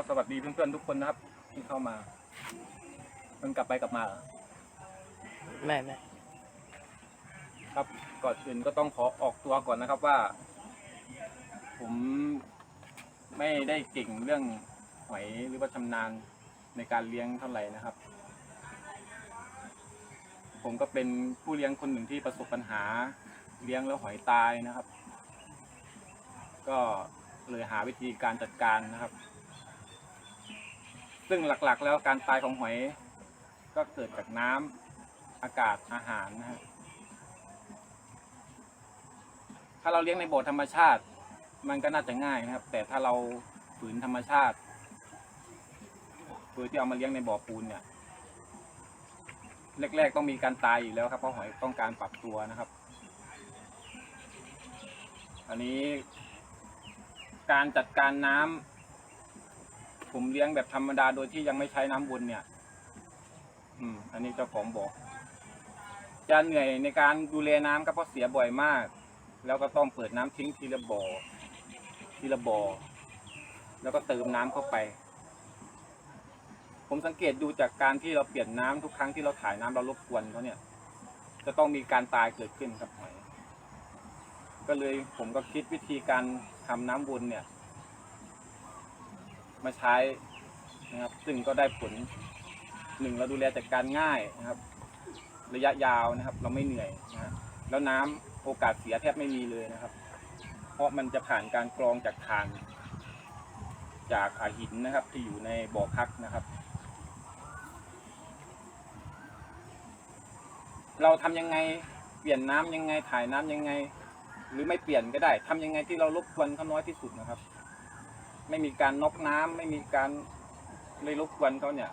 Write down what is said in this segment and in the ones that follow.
ก็สวัสดีเพื่อนๆทุกคนนะครับ ที่เข้ามาเพิ่งกลับไปกลับมาเหรอไม่ไม่ครับก่อนอื่นก็ต้องขอออกตัวก่อนนะครับว่า ผมไม่ได้เก่งเรื่องหอยหรือว่าชำนาญในการเลี้ยงเท่าไหร่นะครับ ผมก็เป็นผู้เลี้ยงคนหนึ่งที่ประสบปัญหาเลี้ยงแล้วหอยตายนะครับ ก็เลยหาวิธีการจัดการนะครับ ซึ่งหลักๆ แล้วการตายของหอยก็เกิดจากน้ำอากาศอาหารนะฮะถ้าเราเลี้ยงในบ่อธรรมชาติ มันก็น่าจะง่ายนะครับ แต่ถ้าเราฝืนธรรมชาติโดยที่เอามาเลี้ยงในบ่อปูนเนี่ย แรก ๆ ต้องมีการตายอยู่แล้วครับเพราะหอยต้องการปรับตัวนะครับ อันนี้ การจัดการน้ำ ผมเลี้ยงแบบธรรมดาโดยที่ยังไม่ใช้น้ำวนเนี่ย อืม อันนี้เจ้าของบอกจะเหนื่อยในการดูแลน้ำก็เพราะเสียบ่อยมาก แล้วก็ต้องเปิดน้ำทิ้งทีละบ่อ ทีละบ่อ แล้วก็เติมน้ำเข้าไป ผมสังเกตดูจากการที่เราเปลี่ยนน้ำทุกครั้งที่เราถ่ายน้ำเรารบกวนเขาเนี่ย จะต้องมีการตายเกิดขึ้นครับหอยก็เลยผมก็คิดวิธีการทำน้ำวนเนี่ย มาใช้นะครับ ซึ่งก็ได้ผลหนึ่งเราดูแลจัดการง่ายนะครับ ระยะยาวนะครับ เราไม่เหนื่อยนะฮะแล้วน้ำโอกาสเสียแทบไม่มีเลยนะครับ เพราะมันจะผ่านการกรองจากถ่านจากอาหินนะครับ ที่อยู่ในบ่อพักนะครับ เราทำยังไงเปลี่ยนน้ำยังไงถ่ายน้ำยังไง หรือไม่เปลี่ยนก็ได้ทำยังไงที่เรารบกวนเขาน้อยที่สุดนะครับ ไม่มีการนอกน้ำไม่มีการเลยรบกวนเขาเนี่ย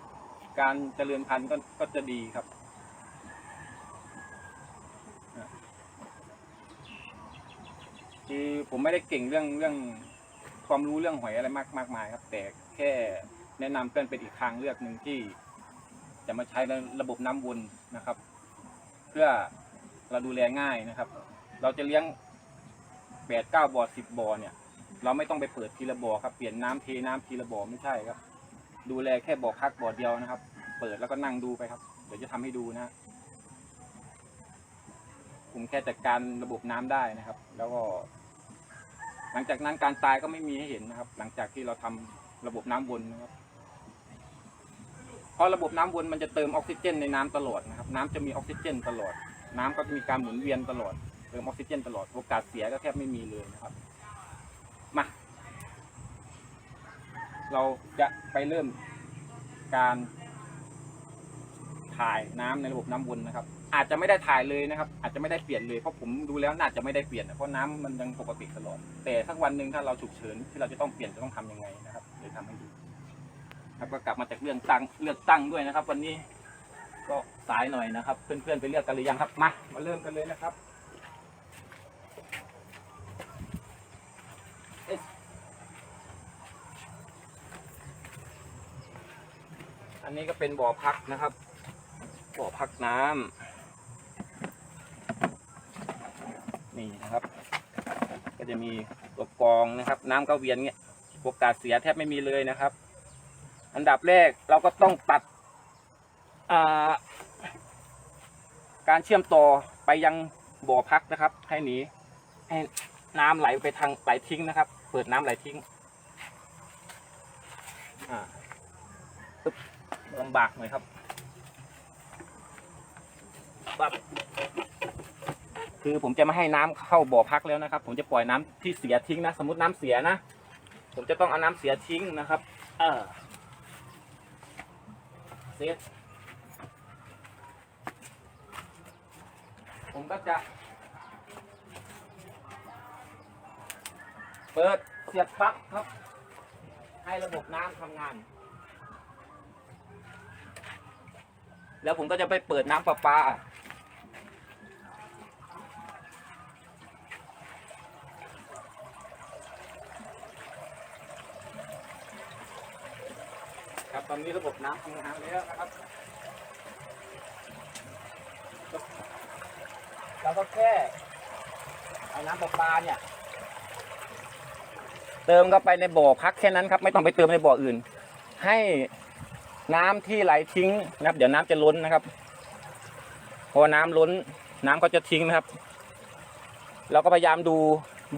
การเจริญพันธุ์ก็ก็จะดีครับคือผมไม่ได้เก่งเรื่องเรื่องความรู้เรื่องหอยอะไรมากมากมายครับ แต่แค่แนะนำเพื่อนเป็นอีกทางเลือกหนึ่งที่ จะมาใช้ในระบบน้ำวนนะครับ เพื่อเราดูแลง่ายนะครับ เราจะเลี้ยงแปดเก้าบ่อสิบบ่อเนี่ย เราไม่ต้องไปเปิดทีละบ่อครับเปลี่ยนน้ำเทน้ำทีละบ่อไม่ใช่ครับ ดูแลแค่บ่อพักบ่อเดียวนะครับ เปิดแล้วก็นั่งดูไปครับ เดี๋ยวจะทำให้ดูนะผมแค่จัดการระบบน้ำได้นะครับ แล้วก็ หลังจากนั้นการตายก็ไม่มีให้เห็นนะครับ หลังจากที่เราทำระบบน้ำวนนะครับเพราะระบบน้ำวนมันจะเติมออกซิเจนในน้ำตลอดนะครับ น้ำจะมีออกซิเจนตลอด น้ำก็จะมีการหมุนเวียนตลอด เติมออกซิเจนตลอด โอกาสเสียก็แทบไม่มีเลยนะครับ มา เราจะไปเริ่มการถ่ายน้ำในระบบน้ำวนนะครับ อาจจะไม่ได้ถ่ายเลยนะครับ อาจจะไม่ได้เปลี่ยนเลยเพราะผมดูแล้วน่าจะไม่ได้เปลี่ยนเพราะน้ำมันยังปกติตลอด แต่สักวันหนึ่งถ้าเราฉุกเฉินที่เราจะต้องเปลี่ยนจะต้องทำยังไงนะครับเดี๋ยวทำให้ดูครับก็กลับมาจากเรื่องตั้งเลือกตั้งด้วยนะครับ วันนี้ก็สายหน่อยนะครับ เพื่อนๆไปเลือกกันหรือยังครับมามาเริ่มกันเลยนะครับ อันนี้ก็เป็นบ่อพักนะครับ บ่อพักน้ำนี่นะครับ ก็จะมีตัวกรองนะครับ น้ำก็เวียนเงี้ยโอกาสเสียแทบไม่มีเลยนะครับ อันดับแรกเราก็ต้องตัดาการเชื่อมต่อไปยังบ่อพักนะครับ ให้หนีให้น้ำไหลไปทางไหลทิ้งนะครับ เปิดน้ำไหลทิ้ง อ่า ลำบากหน่อยครับปั๊บคือผมจะไม่ให้น้ำเข้าบ่อพักแล้วนะครับ ผมจะปล่อยน้ำที่เสียทิ้งนะ สมมติน้ำเสียนะ ผมจะต้องเอาน้ำเสียทิ้งนะครับ เออเซตผมก็จะ เปิดเสียบปลั๊กครับ ให้ระบบน้ำทำงาน แล้วผมก็จะไปเปิดน้ำประปา ครับตอนนี้ระบบน้ำทำงานแล้วนะครับ เราก็แค่เอาน้ำประปาเนี่ย เติมเข้าไปในบ่อพักแค่นั้นครับ ไม่ต้องไปเติมในบ่ออื่น ให้ น้ำที่ไหลทิ้งนะครับ เดี๋ยวน้ำจะล้นนะครับ พอน้ำล้น น้ำก็จะทิ้งนะครับ เราก็พยายามดู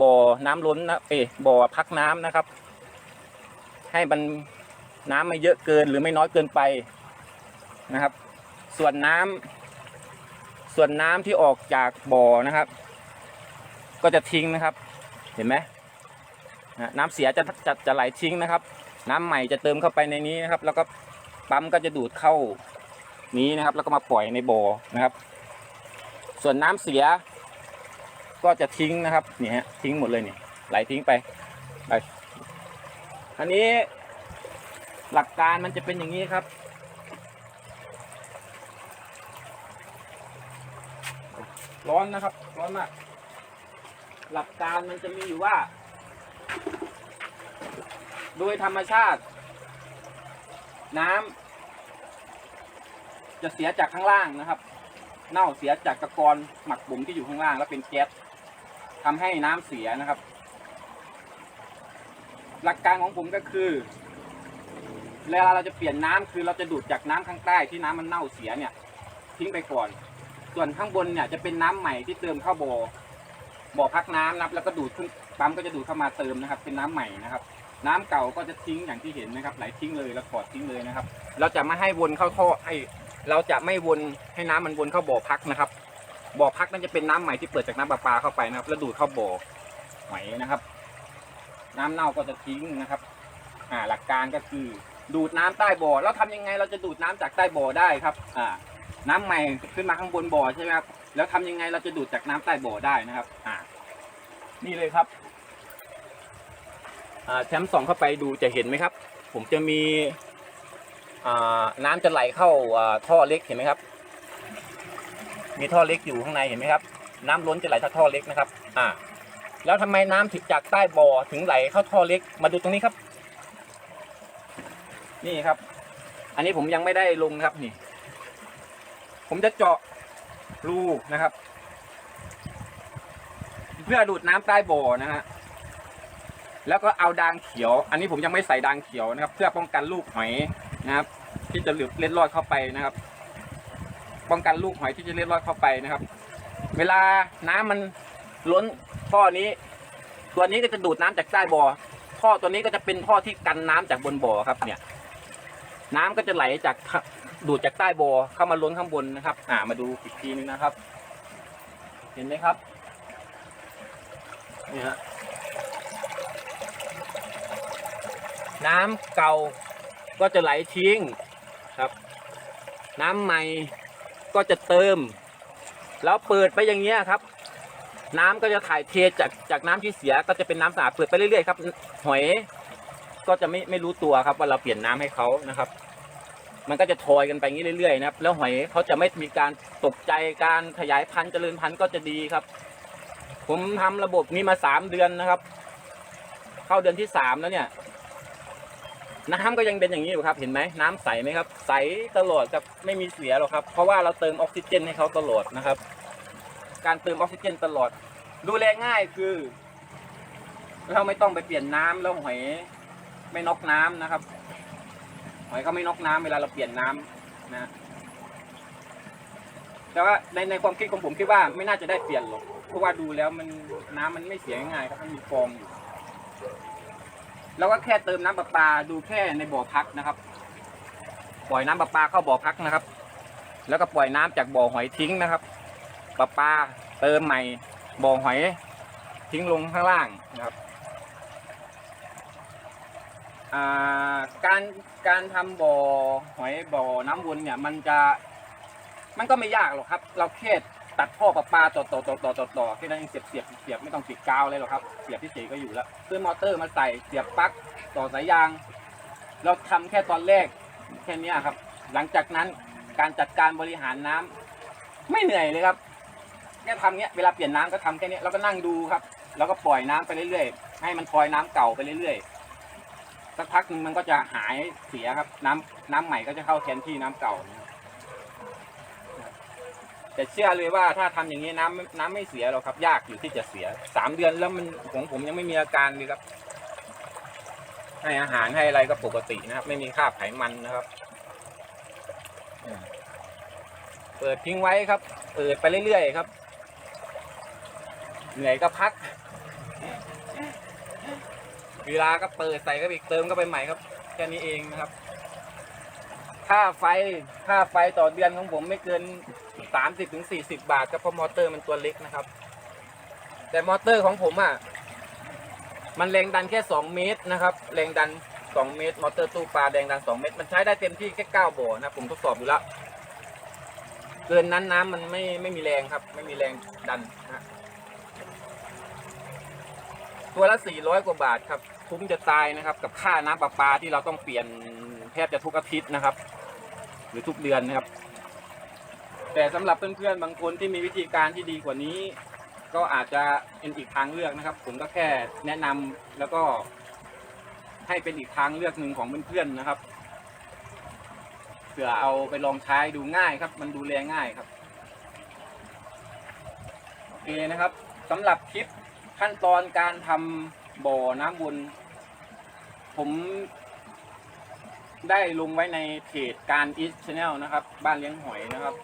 บ่อน้ำล้นนะเอยบ่อพักน้ำนะครับ ให้มันน้ำไม่เยอะเกินหรือไม่น้อยเกินไปนะครับ ส่วนน้ำส่วนน้ำที่ออกจากบ่อนะครับ ก็จะทิ้งนะครับ เห็นไหมนะน้ำเสียจะจะจะไหลทิ้งนะครับ น้ำใหม่จะเติมเข้าไปในนี้นะครับ แล้วก็ ปั๊มก็จะดูดเข้านี้นะครับ แล้วก็มาปล่อยในบ่อนะครับ ส่วนน้ำเสีย ก็จะทิ้งนะครับนี่ฮะทิ้งหมดเลยนี่ไหลทิ้งไปไปอันนี้หลักการมันจะเป็นอย่างนี้ครับร้อนนะครับ ร้อนมาก หลักการมันจะมีอยู่ว่า โดยธรรมชาติ น้ำจะเสียจากข้างล่างนะครับ เน่าเสียจากตะกอนหมักบ่มที่อยู่ข้างล่าง แล้วเป็นแก๊สทำให้น้ำเสียนะครับ หลักการของผมก็คือเวลาเราจะเปลี่ยนน้ำคือเราจะดูดจากน้ำข้างใต้ที่น้ำมันเน่าเสียเนี่ย ทิ้งไปก่อน ส่วนข้างบนเนี่ยจะเป็นน้ำใหม่ที่เติมเข้าบ่อบ่อพักน้ำนะครับ แล้วก็ดูดขึ้นปั๊มก็จะดูดเข้ามาเติมนะครับ เป็นน้ำใหม่นะครับ น้ำเก่าก็จะทิ้งอย่างที่เห็นนะครับ ไหลทิ้งเลยแล้วถอดทิ้งเลยนะครับ เราจะไม่ให้วนเข้าท่อให้ เราจะไม่วนให้น้ำมันวนเข้าบ่อพักนะครับ บ่อพักนั่นจะเป็นน้ำใหม่ที่เปิดจากน้ำประปาเข้าไปนะครับ แล้วดูดเข้าบ่อใหอยนะครับ น้ำเน่าก็จะทิ้งนะครับ อ่าหลักการก็คือ ดูดน้ำใต้บ่อแล้วทำยังไงเราจะดูดน้ำจากใต้บ่อได้ครับ อ่า น้ำใหม่ขึ้นมาข้างบนบ่อใช่ไหมครับแล้วทำยังไงเราจะดูดจากน้ำใต้บ่อได้นะครับ อ่า นี่เลยครับ ชมป์ส่องเข้าไปดูจะเห็นไหมครับ ผมจะมีน้ำจะไหลเข้าท่อเล็กเห็นไหมครับ มีท่อเล็กอยู่ข้างในเห็นไหมครับ น้ำล้นจะไหลจากท่อเล็กนะครับ อ่า แล้วทำไมน้ำถึงจากใต้บ่อถึงไหลเข้าท่อเล็ก มาดูตรงนี้ครับ นี่ครับ อันนี้ผมยังไม่ได้ลงครับนี่ ผมจะเจาะรูนะครับ เพื่อดูดน้ำใต้บ่อนะฮะ แล้วก็เอาดางเขียว อันนี้ผมยังไม่ใส่ดางเขียวนะครับ เพื่อป้องกันลูกหอยนะครับ ที่จะหลุดเล็ดลอดเข้าไปนะครับ ป้องกันลูกหอยที่จะเล็ดลอดเข้าไปนะครับ เวลาน้ำมันล้นท่อนี้ ตัวนี้ก็จะดูดน้ำจากใต้บ่อท่อตัวนี้ก็จะเป็นท่อที่กันน้ำจากบนบ่อครับ เนี่ย น้ำก็จะไหลจากดูดจากใต้บ่อเข้ามาล้นข้างบนนะครับ อ่ามาดูอีกทีนึงนะครับ เห็นไหมครับนี่ฮะ น้ำเก่าก็จะไหลทิ้งครับ น้ำใหม่ก็จะเติม แล้วเปิดไปอย่างเงี้ยครับ น้ำก็จะถ่ายเทจากจากน้ำที่เสียก็จะเป็นน้ำสะอาดเปิดไปเรื่อยๆครับ หอยก็จะไม่ไม่รู้ตัวครับว่าเราเปลี่ยนน้ำให้เขานะครับมันก็จะทอยกันไปงี้เรื่อยๆนะครับ แล้วหอยเขาจะไม่มีการตกใจการขยายพันธุ์เจริญพันธุ์ก็จะดีครับ ผมทำระบบนี้มาสามเดือนนะครับ เข้าเดือนที่สามแล้วเนี่ย น้ำก็ยังเป็นอย่างนี้อยู่ครับ เห็นไหมน้ำใสไหมครับ ใสตลอดครับไม่มีเสียหรอกครับ เพราะว่าเราเติมออกซิเจนให้เขาตลอดนะครับ การเติมออกซิเจนตลอด ดูแลง่ายคือ เราไม่ต้องไปเปลี่ยนน้ำแล้วหอยไม่นอกน้ำนะครับ หอยเขาไม่นอกน้ำเวลาเราเปลี่ยนน้ำนะแต่ว่าในในความคิดของผมคิดว่าไม่น่าจะได้เปลี่ยนหรอกเพราะว่าดูแล้วมันน้ำมันไม่เสียง่ายครับมันมีฟองอยู่ แล้วก็แค่เติมน้ำประปาดูแค่ในบ่อพักนะครับ ปล่อยน้ำประปาเข้าบ่อพักนะครับ แล้วก็ปล่อยน้ำจากบ่อหอยทิ้งนะครับ ประปาเติมใหม่บ่อหอยทิ้งลงข้างล่างนะครับาการการทำบ่อหอยบ่อน้ำวนเนี่ย มันจะมันก็ไม่ยากหรอกครับ เราแค่ ตัดท่อประปาต่อต่อต่อต่อต่อต่อแค่นั้นเองเสียบเสียบเสียบไม่ต้องติดกาวเลยหรอกครับเสียบที่เฉยก็อยู่แล้วซื้อมอเตอร์มาใส่เสียบปลั๊กต่อสายยาง เราทำแค่ตอนแรกแค่นี้ครับ หลังจากนั้นการจัดการบริหารน้ำไม่เหนื่อยเลยครับแค่ทำเนี้ยเวลาเปลี่ยนน้ำก็ทำแค่นี้เราก็นั่งดูครับ แล้วก็ปล่อยน้ำไปเรื่อยๆ ให้มันทอยน้ำเก่าไปเรื่อยๆสักพักหนึ่งมันก็จะหายเสียครับ น้ำน้ำใหม่ก็จะเข้าแทนที่น้ำเก่านะ แต่เชื่อเลยว่าถ้าทำอย่างนี้น้ำน้ำไม่เสียหรอกครับ ยากอยู่ที่จะเสียสามเดือนแล้วมันของผมยังไม่มีอาการเลยครับ ให้อาหารให้อะไรก็ปกตินะครับ ไม่มีคราบไขมันนะครับ เปิดทิ้งไว้ครับ เปิดไปเรื่อยๆครับ เหนื่อยก็พัก เวลาก็เปิดใส่ก็อีกเติมก็ไปใหม่ครับแค่นี้เองนะครับ ค่าไฟค่าไฟต่อเดือนของผมไม่เกิน สามสิบถึงสี่สิบาทครับเพราะมอเตอร์มันตัวเล็กนะครับ แต่มอเตอร์ของผมอะมันแรงดันแค่สองเมตรนะครับ แรงดันสองเมตร มอเตอร์ตู้ปลาแรงดันสองเมตร มันใช้ได้เต็มที่แค่เก้าบ่อนะผมทดสอบดูแล้ว เกินนั้นน้ำมันไม่ไม่มีแรงครับ ไม่มีแรงดันนะฮะตัวละสี่ร้อยกว่าบาทครับคุ้มจะตายนะครับ กับค่าน้ำประปาที่เราต้องเปลี่ยนแทบจะทุกอาทิตย์นะครับ หรือทุกเดือนนะครับ แต่สำหรับเพื่อนๆบางคนที่มีวิธีการที่ดีกว่านี้ ก็อาจจะเป็นอีกทางเลือกนะครับ ผมก็แค่แนะนำแล้วก็ให้เป็นอีกทางเลือกหนึ่งของเพื่อนๆนะครับเผื่อเอาไปลองใช้ดูง่ายครับ มันดูแลง่ายครับโอเคนะครับสำหรับคลิปขั้นตอนการทำบ่อน้ำวนผมได้ลงไว้ในเพจการอีสชาแนลนะครับ บ้านเลี้ยงหอยนะครับ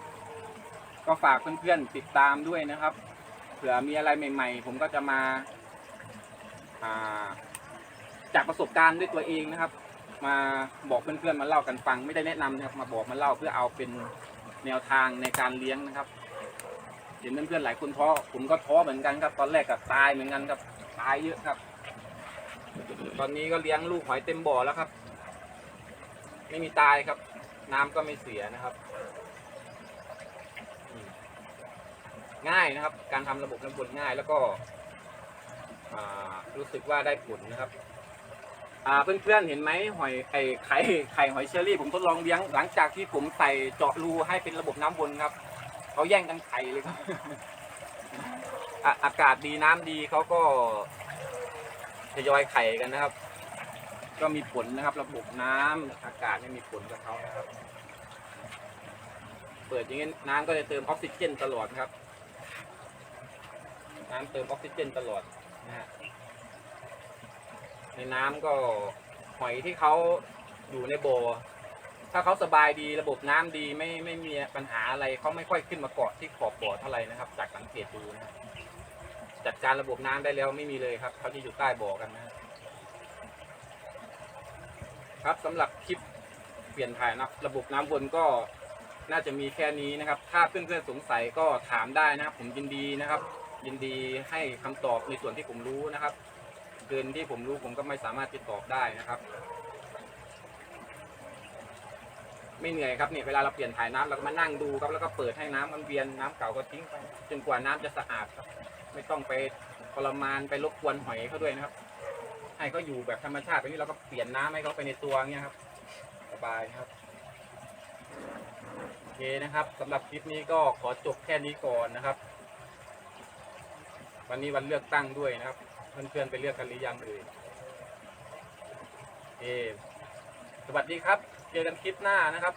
ก็ฝากเพื่อนๆติดตามด้วยนะครับ เผื่อมีอะไรใหม่ ๆ ผมก็จะมาาจากประสบการณ์ด้วยตัวเองนะครับ มาบอกเพื่อนๆมาเล่ากันฟัง ไม่ได้แนะนำนะครับ มาบอกมาเล่าเพื่อเอาเป็นแนวทางในการเลี้ยงนะครับ เห็นเพื่อนๆหลายคนท้อผมก็ท้อเหมือนกันครับ ตอนแรกก็ตายเหมือนกันครับตายเยอะครับ ตอนนี้ก็เลี้ยงลูกหอยเต็มบ่อแล้วครับ ไม่มีตายครับ น้ำก็ไม่เสียนะครับอืม ง่ายนะครับ การทำระบบน้ำวนง่ายแล้วก็รู้สึกว่าได้ผลนะครับอ่าเพื่อนๆเห็นไหมหอยไข่ไข่ไข่หอยเชอรี่ ผมทดลองเลี้ยงหลังจากที่ผมใส่เจาะรูให้เป็นระบบน้ำวนครับเขาแย่งกันไข่เลยครับอากาศดีน้ำดีเขาก็ทยอยไข่กันนะครับ ก็มีผลนะครับ ระบบน้ำอากาศไม่มีผลกับเขานะครับ เปิดอย่างนี้น้ำก็จะเติมออกซิเจนตลอดครับ น้ำเติมออกซิเจนตลอดนะฮะในน้ำก็หอยที่เขาอยู่ในโบ ถ้าเขาสบายดีระบบน้ำดีไม่ไม่มีปัญหาอะไรเขาไม่ค่อยขึ้นมาเกาะที่ขอบบ่อเท่าไหร่นะครับ จากสังเกตดูนะจัดการระบบน้ำได้แล้วไม่มีเลยครับเขาที่อยู่ใต้บ่อกันนะครับสำหรับคลิปเปลี่ยนถ่ายนะระบบน้ำวนก็น่าจะมีแค่นี้นะครับ ถ้าเพื่อนๆสงสัยก็ถามได้นะครับ ผมยินดีนะครับ ยินดีให้คำตอบในส่วนที่ผมรู้นะครับเกินที่ผมรู้ผมก็ไม่สามารถติดตอบได้นะครับ ไม่เหนื่อยครับเนี่ยเวลาเราเปลี่ยนถ่ายน้ำเราก็มานั่งดูครับแล้วก็เปิดให้น้ำมันเวียนน้ำเก่าก็ทิ้งไปจนกว่าน้ำจะสะอาดครับ ไม่ต้องไปทรมานไปรบกวนหอยเขาด้วยนะครับ ให้เขาอยู่แบบธรรมชาติไปนี่เราก็เปลี่ยนน้ำให้เขาไปในตัวเงี้ยครับสบายครับโอเคนะครับสำหรับคลิปนี้ก็ขอจบแค่นี้ก่อนนะครับ วันนี้วันเลือกตั้งด้วยนะครับ เพื่อนๆไปเลือกกันหรือยังเอ่ยเอสวัสดีครับ เจอกันคลิปหน้านะครับ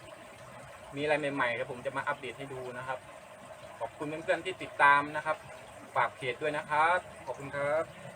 มีอะไรใหม่ๆแล้วผมจะมาอัปเดตให้ดูนะครับ ขอบคุณเพื่อนๆที่ติดตามนะครับ ฝากเพจด้วยนะครับ ขอบคุณครับ